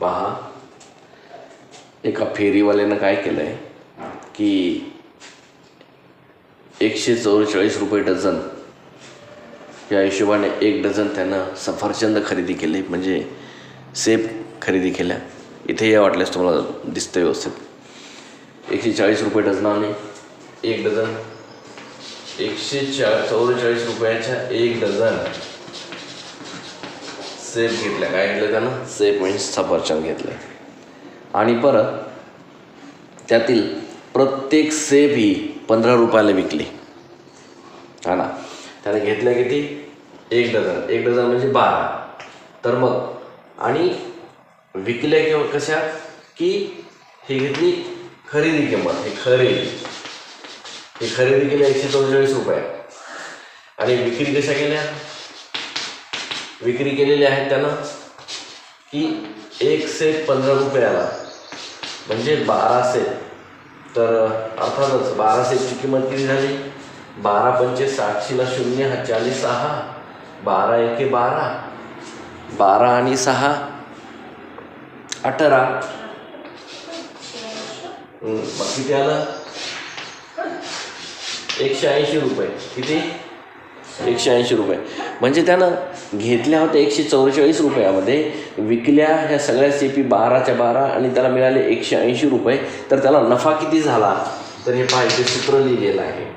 पहा. एका फेरीवाल्यानं काय केलं आहे की एकशे चौवेचाळीस रुपये डझन या हिशोबाने एक डझन त्यानं सफरचंद खरेदी केले म्हणजे सेब खरेदी केल्या. इथे या वाटल्यास तुम्हाला दिसतं व्यवस्थित. एकशे चाळीस रुपये डझनाने एक डझन. एकशे चा चौवेचाळीस रुपयाच्या एक डझन. सेब घेतल्या. काय घेतलं त्यानं? सेब मीन्स सफरचंद घेतलं. आणि परत त्यातील प्रत्येक सेब ही पंधरा रुपयाला विकली. हा ना? त्याने घेतल्या किती? एक डझन. एक डझन म्हणजे बारा. तर मग आणि विकल्या किंवा कशा? की ही घेतली खरेदी किंमत. ही खरेदी. ही खरेदी केली एकशे चौवेचाळीस रुपये. आणि विक्री कशा केल्या? विक्री केलेली आहेत त्यानं की एक सेट पंधरा रुपयाला. म्हणजे बारा सेट तर अर्थातच बारा सेटची किंमत किती झाली? बारा पंचे सातशेला शून्य हा चाळीस सहा. बारा एके बारा. बारा आणि सहा अठरा. किती आलं? एकशे ऐंशी रुपये. किती? एकशे ऐंशी रुपये. म्हणजे त्यानं घेतल्या होत्या एकशे चौवेचाळीस रुपयामध्ये विकल्या ह्या सगळ्या सेपी बाराच्या बारा आणि त्याला मिळाले एकशे ऐंशी रुपये. तर त्याला नफा किती झाला? तर हे पहा इथे सूत्र लिहिलेलं आहे.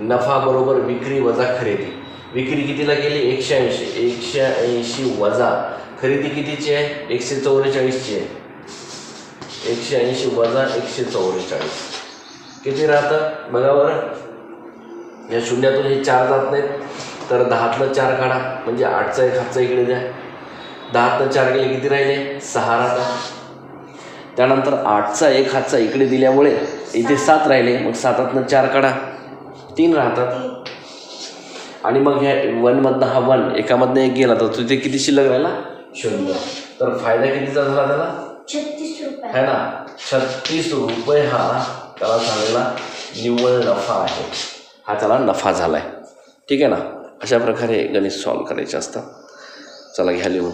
नफा बरोबर विक्री वजा खरेदी. विक्री कितीला गेली? एकशे ऐंशी. एकशे ऐंशी वजा. खरेदी कितीची आहे? एकशे चौवेचाळीसची आहे. एकशे ऐंशी वजा एकशे चौवेचाळीस. किती राहतं? बघा बरं. या शून्यातून हे चार जात नाहीत. तर दहातलं चार काढा. म्हणजे आठचा एक हातचा इकडे द्या. दहातनं चार गेले किती राहिले? सहा राहतात. त्यानंतर आठचा एक हातचा इकडे दिल्यामुळे इथे सात. राहिले. मग सातातनं चार काढा. तीन राहतात. आणि मग ह्या वनमधनं हा वन एकामधनं एक गेला. तर तिथे किती शिल्लक राहिला? शून्य. तर फायदा कितीचा झाला त्याला? छत्तीस रुपये. है ना? छत्तीस रुपये हा त्याला झालेला निव्वळ नफा आहे. हा त्याला नफा झाला आहे ठीक आहे ना? अशा प्रकारे गणित सॉल्व करायचे असतात चला घ्या लिहून.